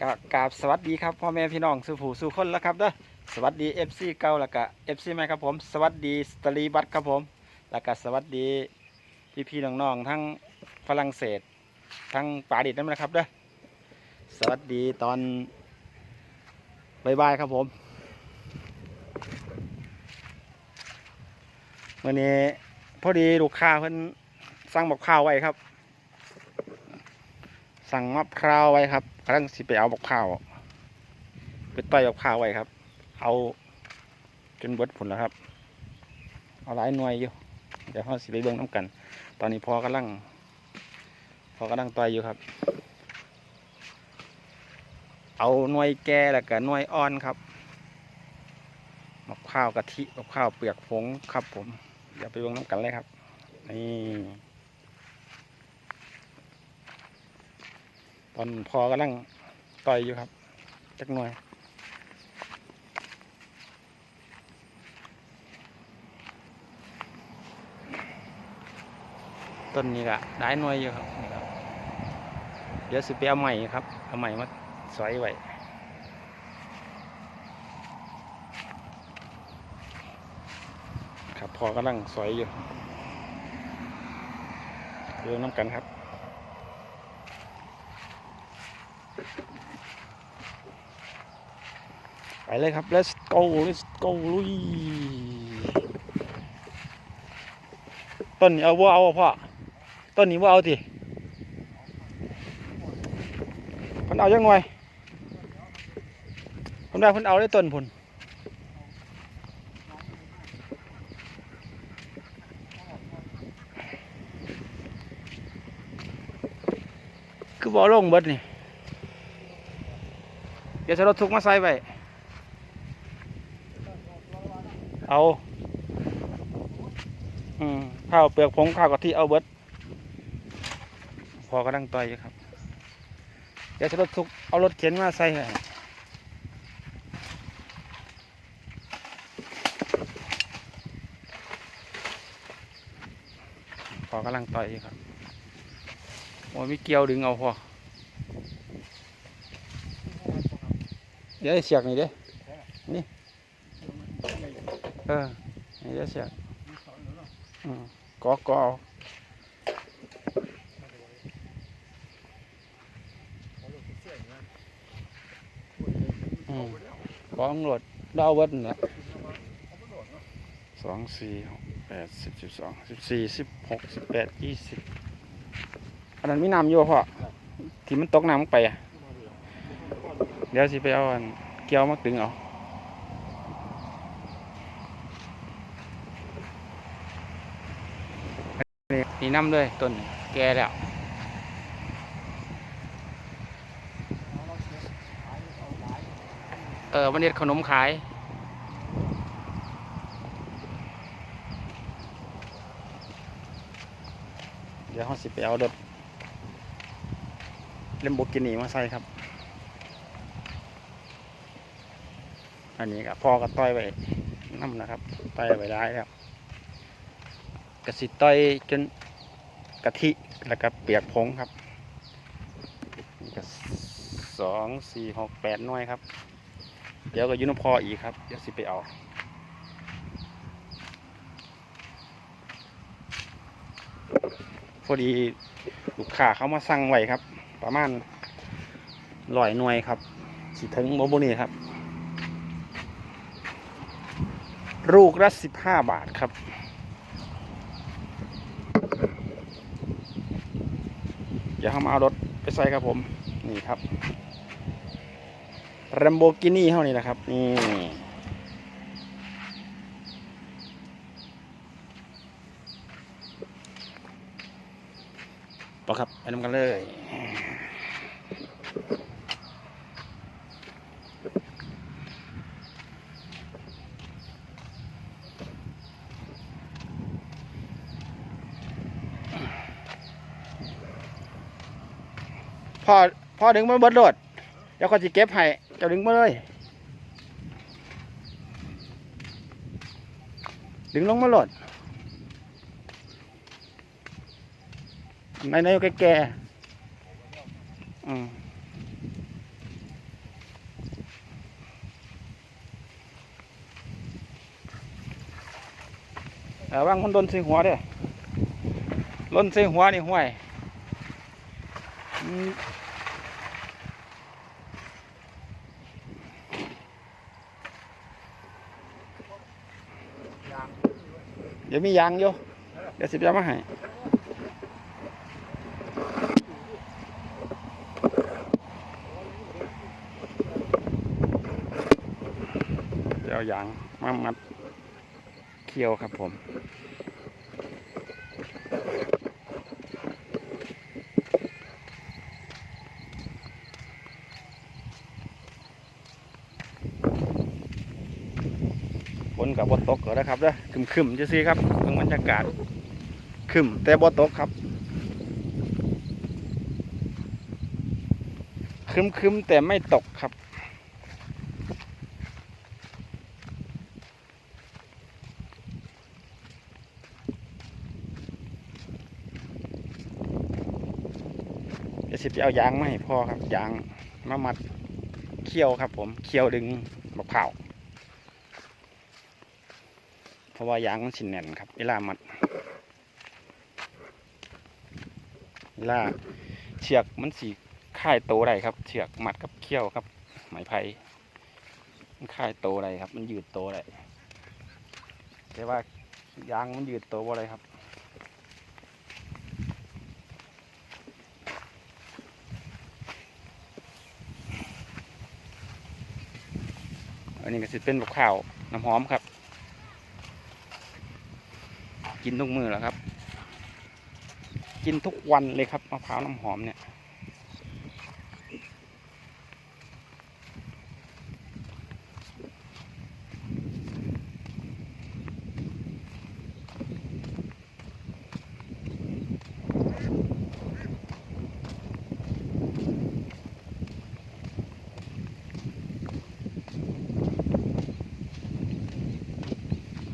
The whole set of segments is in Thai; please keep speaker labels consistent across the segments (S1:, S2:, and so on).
S1: กกราบสวัสดีครับพ่อแม่พี่น้องสู่ผู้สู่คนแล้วครับเด้อสวัสดีเอฟซีเก่าแล้วก็เอฟซีใหม่ครับผม สวัสดีสตรีบัตครับผม แล้วก็สวัสดีพี่พี่ๆน้องๆทั้งฝรั่งเศสทั้งปาดิดนั่นนะครับเด้อสวัสดีตอนบายๆครับผมวันนี้พอดีลูกค้าเพิ่นสั่งบอกข้าวไว้ครับ สั่งมะพร้าวไว้ครับ กำลังสิไปเอาบักข้าวไปต่อยบักข้าวไว้ครับ เอาจนเบิดผลแล้วครับ เอาหลายหน่วยอยู่ เดี๋ยวเขาสิไปเบิ่งน้ำกัน ตอนนี้พอกำลัง พอกำลังต่อยอยู่ครับ เอาหน่วยแก่แล้วก็หน่วยอ่อนครับมะพร้าวกะทิมะพร้าวเปลือกผงครับผม เดี๋ยวไปเบิ่งน้ำกันเลยครับ นี่ ตอนพอกำลังต่อยอยู่ครับ จักหน่วย ต้นนี้ก็ได้หน่วยอยู่ครับนี่ครับ เดี๋ยวสิไปเอาใหม่ครับ เอาใหม่มาสอยไว้ครับพอกำลังสอยอยู่เรื่องน้ำกันครับ ไปเลยครับ let's go let's go ลุย ต้นนี้เอาว่าเอาอะพ่อ ต้นนี้ว่าเอาทีพิ่นเอาจังหน่วยเพิ่นได้เพิ่นเอาได้ต้นพุนคือบ่อาลงเบิดนี่ เดี๋ยวจะรถทุกมาใส่ไว้ เอาอืมข้าวเปลือกผงข้าวกะทิเอาเบิดพอกำลังต่อยอยู่ครับ เดี๋ยวจะรถทุกเอารถเข็นมาใส่ให้พอกำลังต่อยอยู่ครับโอ้ยมีเกี่ยวดึงเอาพอเดี๋ยวเสียกนี่เด้นี่ เออนี่เดี๋ยวเสียกอืมกอกอเอาอืมกอตำรวจดาวเวิร์ดเนี่ยสองสี่หกแปดสิบสิบสองสิบสี่สิบหกสิบแปดยี่สิบอันนั้นมีน้ำอยู่บ่พ่อที่มันตกน้ำลงไปอะเดี๋ยวสิไปเอาอันเกี่ยวมาดึงเอา น้ำด้วยต้นแก่แล้วเออวันนี้ขนมขายเดี๋ยวเขาสิไปเอารถเลมโบกินีมาใส่ครับ อันนี้ก็พ่อก็ต้อยไว้น้ำนะครับต้อยไว้ได้แล้วกระสิต้อยจน กะทิแล้วก็เปียกผงครับสองสี่หกแปดหน่วยครับ เดี๋ยวก็ยุนพออีกครับ เดี๋ยวสิไปเอาพอดีลูกค้าเขามาสั่งไว้ครับ ประมาณร้อยหน่วยครับ สิถึงโมบุนี่ครับ ลูกละสิบห้าบาทครับ ดี๋ยวเขามาเอารถไปใส่ครับผม นี่ครับแรมโบกินี่เท่านี้นะครับ นี่ไปครับ ไปนำกันเลย พ่อพ่อดึงมาเบิดโหลดเดี๋ยวก็จะเก็บให้เจ้าดึงมาเลย ดึงลงมาโหลดในในแก่แก่อืมต่ว่างคนโดนใส่หัวเด้อล้นใส่หัวนี่ห้วย ดี๋ยวมียางอยู่เดี๋ยวสิบยามาให้เดี๋ยวยางมามัดเคี่ยวครับผม กับบตกก็นะครับเด้อคึมคึมๆจะซีครับเบิ่งบรรยากาศคึมแต่บตกครับคึมคึมๆแต่ไม่ตกครับเดี๋ยวสิไปเอายางมาให้พ่อครับยางมามัดเคี่ยวครับผมเคี่ยวดึงมะพร้าว เพราะว่ายางมันสินแน่นครับ เวลามัด เวลาเชือกมันสีค่ายโตได้ครับ เชือกมัดกับเขี้ยวครับไหมไผ่มันค่ายโตได้ครับ มันยืดโตได้แต่ว่ายางมันยืดโตบ่ได้ครับอันนี้ก็สิเป็นบกข้าวน้ำหอมครับ กินทุกมือแล้วครับ กินทุกวันเลยครับมะพร้าวน้ำหอมเนี่ย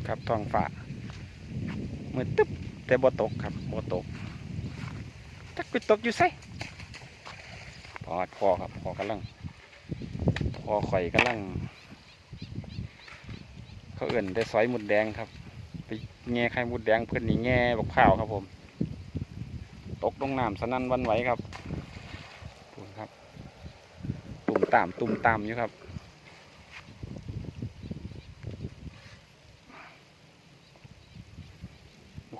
S1: ครับทองฟ้า แต่บ่ตกครับบ่ตกจักไปตกอยู่ไสพอพอครับพอกำลังพอข่อยกำลัง เขาเอื่นได้ซอยมุดแดงครับ ไปแง่ไข่มุดแดงเพื่อนนี่แง่บักข้าวครับผม ตกลงน้ำสนั่นวันไหวครับดูครับ ตุ่มตามตุ่มตามอยู่ครับ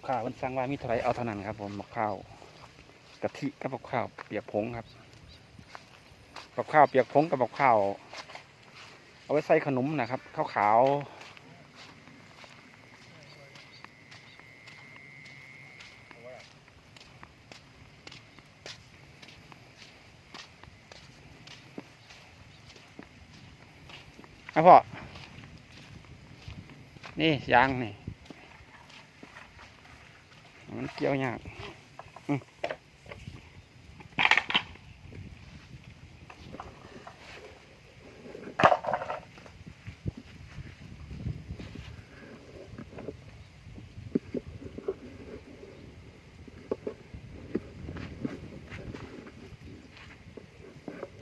S1: ลูกค้าวมันสั่งว่ามีเท่าไรเอาเท่านั้นครับ ผมมะพร้าวกะทิกับมะพร้าวเปียกผงครับมะพร้าวเปียกผงกับมะพร้าวเอาไว้ใส่ขนมนะครับข้าวขาวอะพ่อ นี่ยางนี่ มันเกี่ยวยาก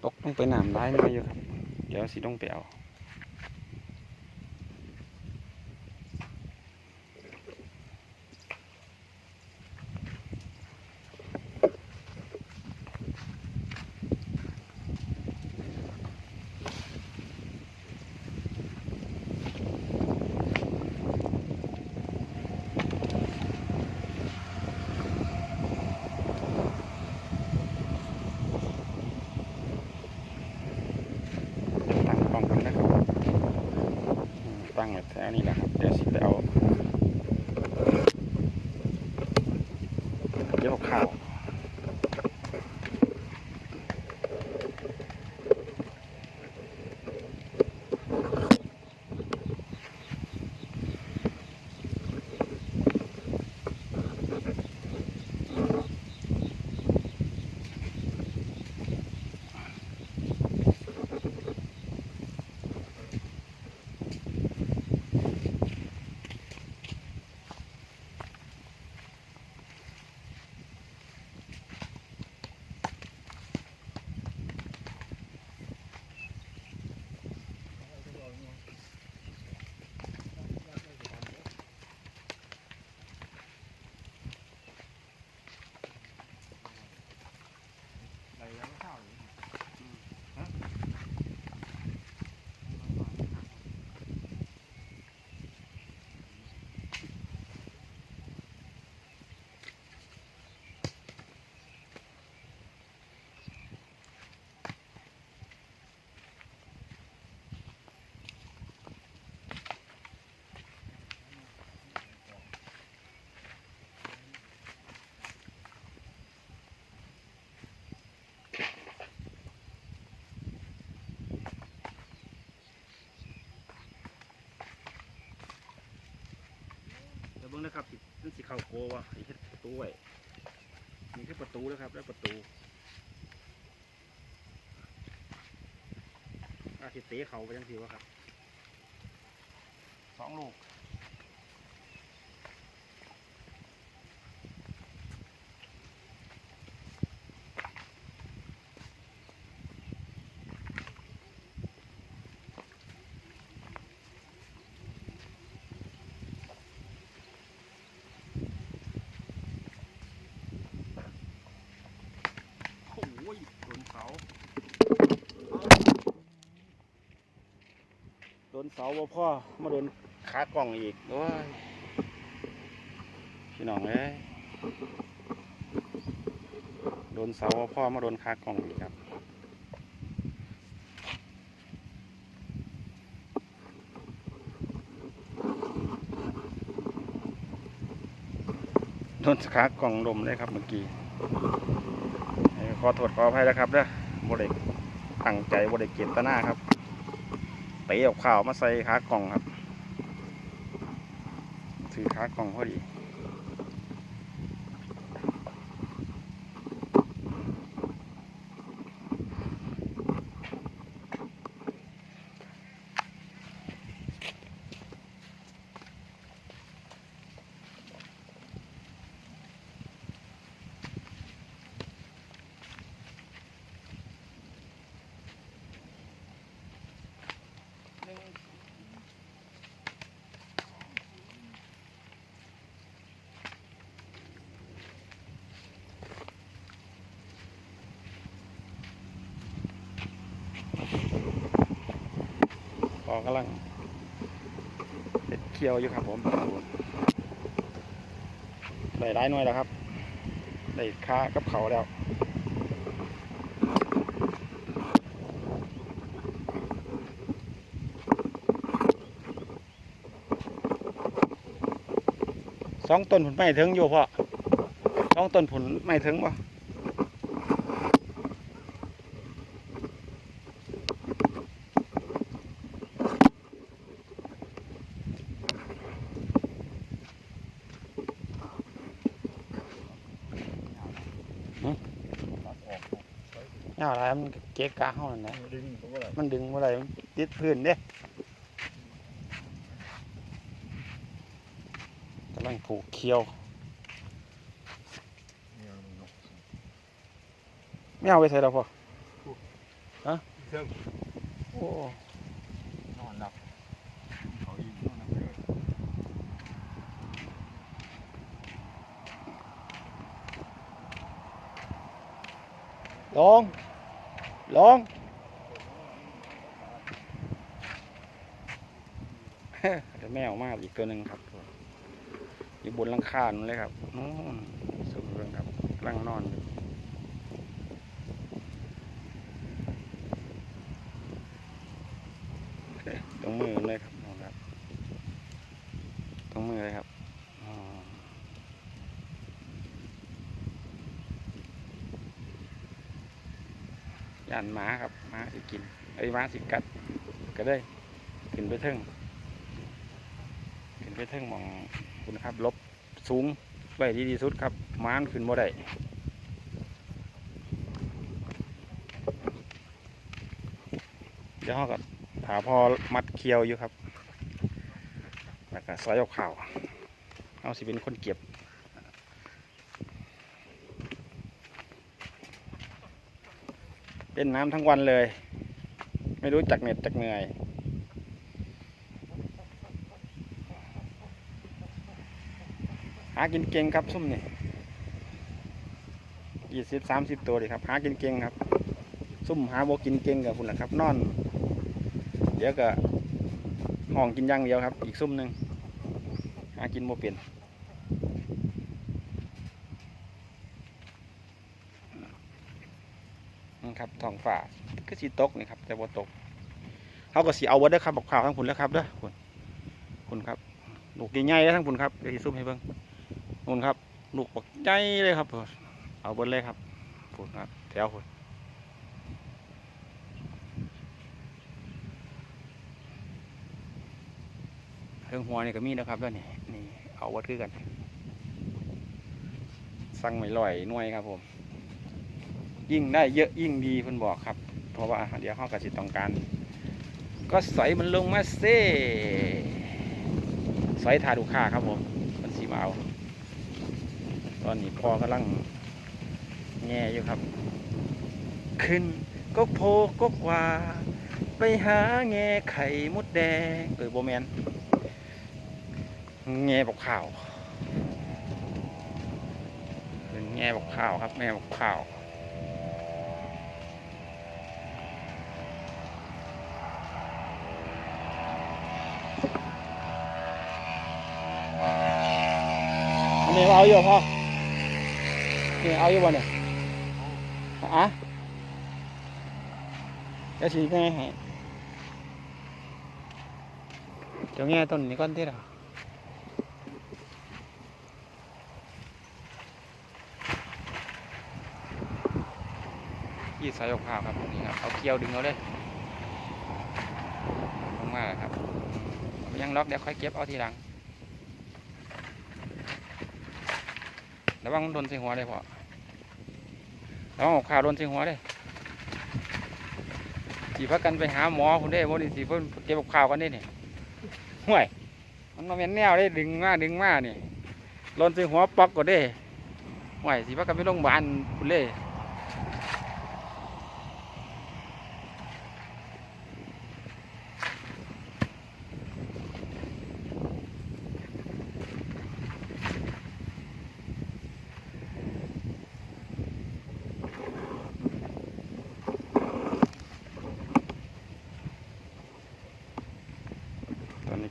S1: ตกลงไปน้ำได้น้อยอยู่ครับ เดี๋ยวสิต้องไปเอา เข้าโกวะไอ้เฮ็ดประตูไว้มีแค่ประตูนะครับ แล้วประตูอาทิเตะเขาไปยังทีวะครับสองลูก โอ้ยโดนเสาโด นเสาบ่พ่อมาโดนขากล่องอีกโอ้ยพี่น้องเอ้ยโดนเสาบ่พ่อมาโดนขากล่องอีกครับโดนขากล่องลมเลยครับเมื่อกี้ขอโทษขออภัยแล้วครับเด้อบริตั้งใจบริเกตนาครับ เตะเอาข่าวมาใส่ขากล่องครับ ถือขากล่องพอดีพ อกำลังเป็ดเคียวอยู่ครับผมได้ร้ายหน่วยแล้วครับได้ค้ากับเขาแล้วสองต้นผลไม่ถึงอยู่พ่อสองต้นผลไม่ถึงบ่ยาวะไร มันเก๊กกาเฮานั่นแหละ
S2: ดึงผมว่าอะไร
S1: มันดึงอะไรมันติดพื้นเด้กำลังผูกเคียว
S2: เนี่ยมันนก
S1: ไม่เอาไปใส่แล้วพ่อ
S2: เครื่อง
S1: โอ้
S2: นอนหลับเขาอีกนอนหลับเลย
S1: ลง ลงเดี๋ยวแมวมากอีกตัวหนึ่งครับอยู่บนลังคานั่นเลยครับนู่นสูงเรื่องครับกำลังนอนอยู่ตรงมือเลยครับอ๋อย่านหมาครับหมาสิกินไอ้หมาสิกัดก็ได้ขึ้นไปเทิงขึ้นไปเทิงมองคุณครับลบสูงไว้ดีที่สุดครับหม้าขึ้นบ่ได้เดี๋ยวเราก็ถาพอมัดเคียวอยู่ครับแล้วก็ซอยเอาข่าวเอาสิเป็นคนเก็บ เป็นน้ำทั้งวันเลย ไม่รู้จักเหน็ดจักเหนื่อย หากินเก่งครับซุ่มนี่ยี่สิบสามสิบตัวเลยครับ หากินเก่งครับ ซุ่มหาโบกินเก่งกับคุณนะครับ นอน เดี๋ยวก็ห้องกินย่างเดียวครับ อีกซุ่มหนึ่งหากินโมเปลี่ยนนะ ครับท้องฝ่าก็สีตกนี่ครับแต่บ่ตกเขาก็สีเอาไว้ด้อครับบอกข่าวทั้งคุณแล้วครับเด้อคุณคุณครับลูกใหญ่ๆแล้วทั้งคุณครับเดี๋ยวสิซุ่มให้เบิ่งนู่นครับลูกบักใหญ่เลยครับเอาเบิดเลยครับพุ่นครับแถวพุ่นเครื่องหัวนี่ก็มีนะครับด้วยนี่นี่เอาวัดคือกัน สั่งไม่ลอยน่วยครับผม ยิ่งได้เยอะยิ่งดีเพิ่นบอกครับ เพราะว่าเดี๋ยวเขากระสิต้องการ ก็ใส่มันลงมาเซ่ใส่ทาดูค่าครับผมมันสีมาเอาตอนนี้พอกำลังแง่อยู่ครับ ขึ้นก็โพก็กว่า ไปหาแง่ไข่มดแดงเออโบแมนแง่บอกข่าวเป็นแง่บอกข่าวครับแง่บอกข่าว นนี้เอาอยู่พ่อนี่เอาอยู่บ่เนี่ยอะจะฉีกไงให้เดี๋ยวแง่ต้นนี้ก่อนที่ละยี่สายออกข้าวครับนี้ครับเอาเกลียวดึงเอาเลยลงมาแล้วครับยังล็อกเดี๋ยวค่อยเก็บเอาทีหลัง ระวังมันโดนใส่หัวเลยพ่อระวังออกข่าวโดนใส่หัวเลยสีพักกันไปหาหมอคุณได้บ่ดีสีเพิ่นเก็บออกข่าวกันได้เนี่ยห่วยมันมาเป็นแนวได้ดึงมาดึงมาเนี่ยโดนใส่หัวปอกก็ได้ห่วยสีพักกันไปโรงพยาบาลคุณเล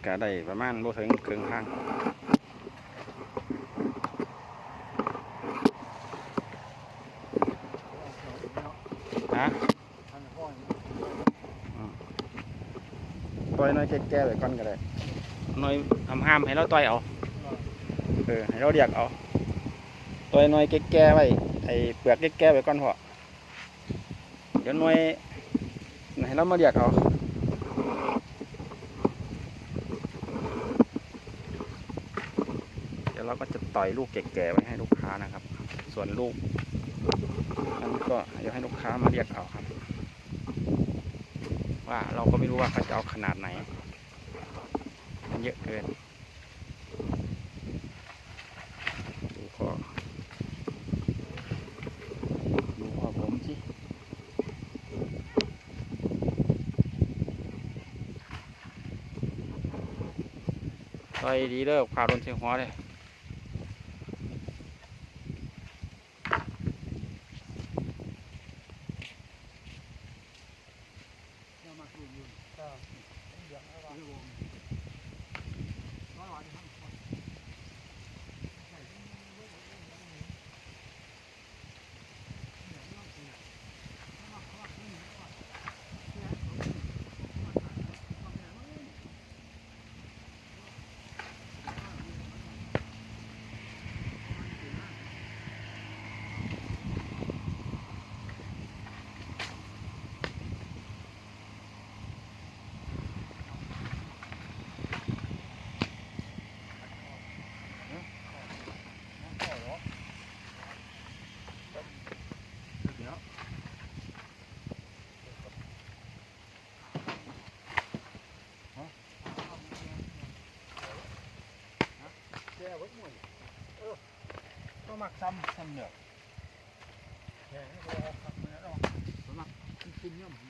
S1: ก็ได้ประมาณบ่ถึงครึ่งทางฮะต่อยน้อยแก่ๆไว้ก่อนก็ได้น้อยทำห้ามให้เราต่อยเอาเออให้เราเรียกเอาต่อยน้อยแก่ๆไว้ไอ้เปลือกแก่ๆไว้ก่อนพอเดี๋ยวน้อยให้เรามาเรียกเอา เดี๋ยวเราก็จะต่ อยลูกแก่ๆไว้ให้ลูกค้านะครับ ส่วนลูกนั้นก็เดี๋ยวให้ลูกค้ามาเรียกเอาครับ ว่าเราก็ไม่รู้ว่าเขาจะเอาขนาดไหน มันเยอะเกินดูพอดูพอผมสิต่อยดีเด้อข่าวโดนเสียงหัวเลย
S2: มักซ้ำซ้ำเนื้อแข็งก็ออกครับเนี่ยเนาะสมัครกินย่อม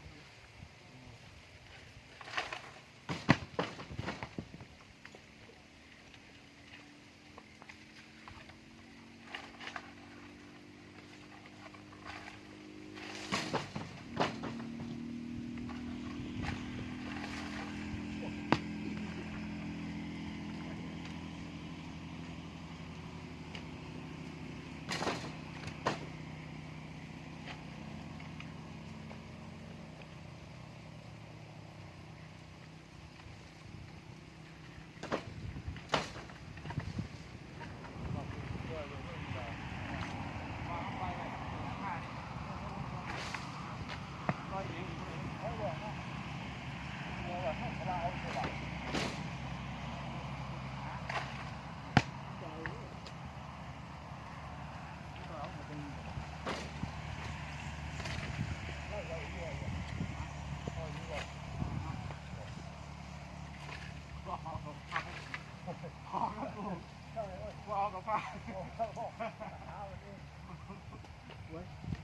S2: กับผ้า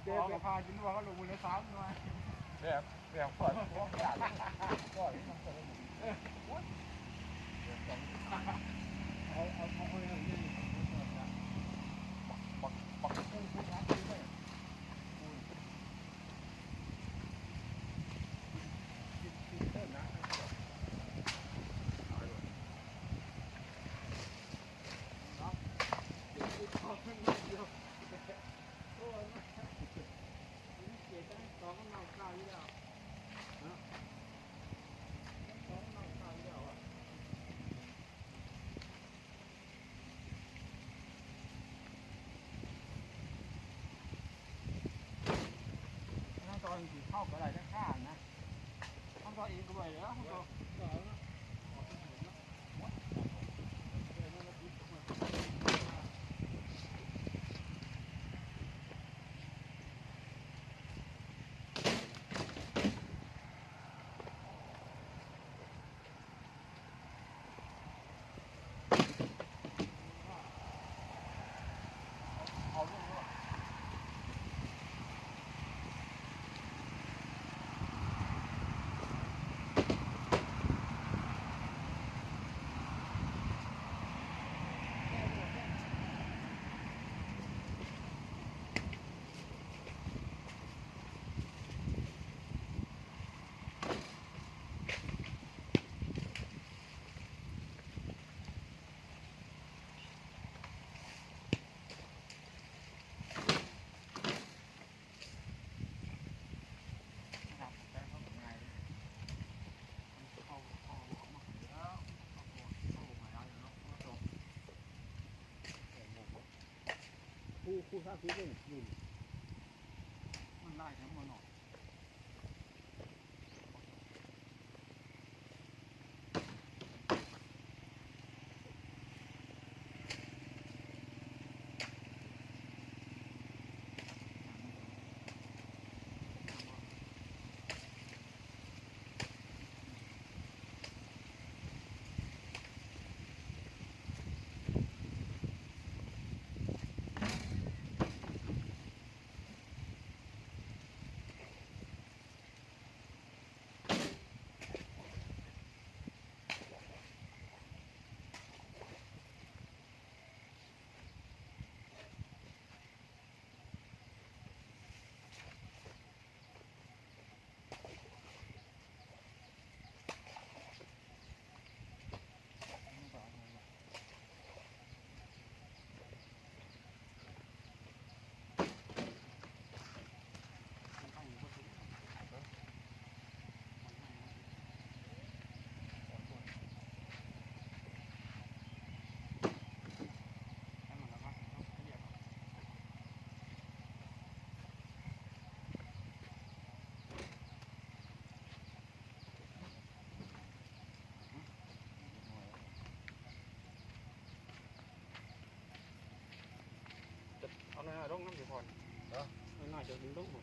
S2: เจ๊กับผ้ากินด้วยเขาลงมือเลยสามหน่อยแบบแบบก่อนก่อนก่อนเอาเอาเอา เข้ากับอะไรข้างนะทั้งตอนอีกด้วยแล้วขั้นตอน คู่คู่ท่าคู่เลยยืนมันไล่ทั้งหมดหนอเอาหน้า ลงน้ำอยู่พอนเออหน้าจะดึงลงหม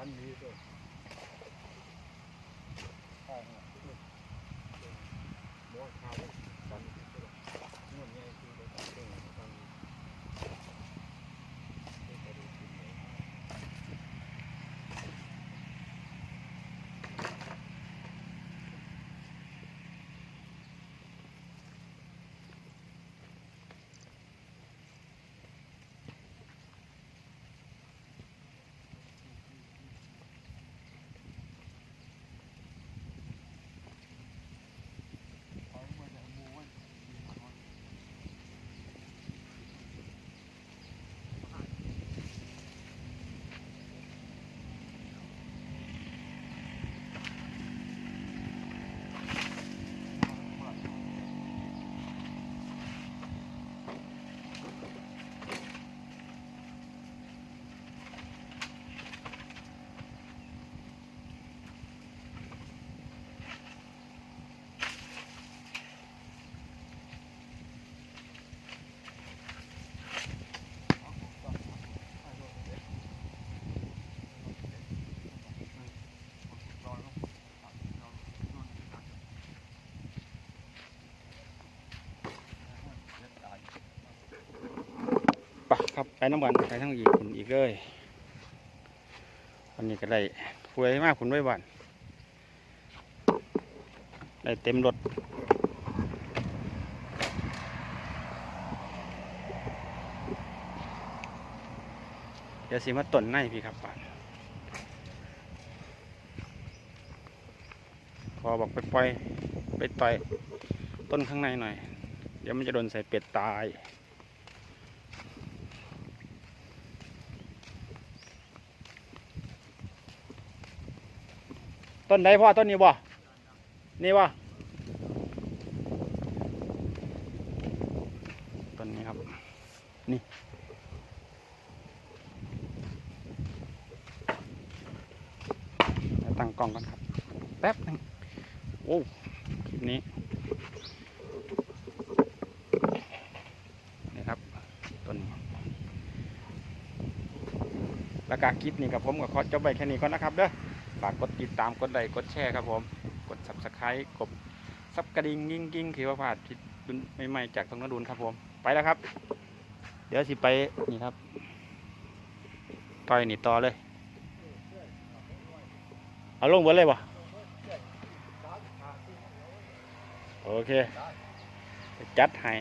S2: ดตันนี้ด้วยใช่ครับมอข้าวตันนี้ด้วยเงินเนี่ยคือไปตัดเองตัน เอามาจากหมู่
S1: ครับไปน้ำกันไปทั้งอีกคุณอีกเลยอันนี้ก็ได้ฟวยมากคุณไว้บ้านได้เต็มรถเดี๋ยวสิมาต้นในพี่ครับบ้านพอบอกไปปล่อยไปต่อยต้นข้างในหน่อย เดี๋ยวมันจะโดนใส่เป็ดตาย ต้นใดพ่อต้นนี้บ่ นี่บ่ ต้นนี้ครับ นี่ ตั้งกล้องกันครับ แป๊บหนึงโอ้คลิปนี้ นี่ครับ ต้นนี้แล้วก็คลิปนี้กับผมกับขอจบไปแค่นี้ก่อนนะครับเด้อ ฝากกดติดตามกดไลค์กดแชร์ครับผม กด subscribe กดซับกระดิ่งยิ่งยิ่งคือว่าพลาดที่ใหม่ๆจากทางนดูนครับผม ไปแล้วครับ เดี๋ยวสิไปนี่ครับต่อยนี่ต่อเลย เอาลงเบนเลยบ่โอเค จัดให้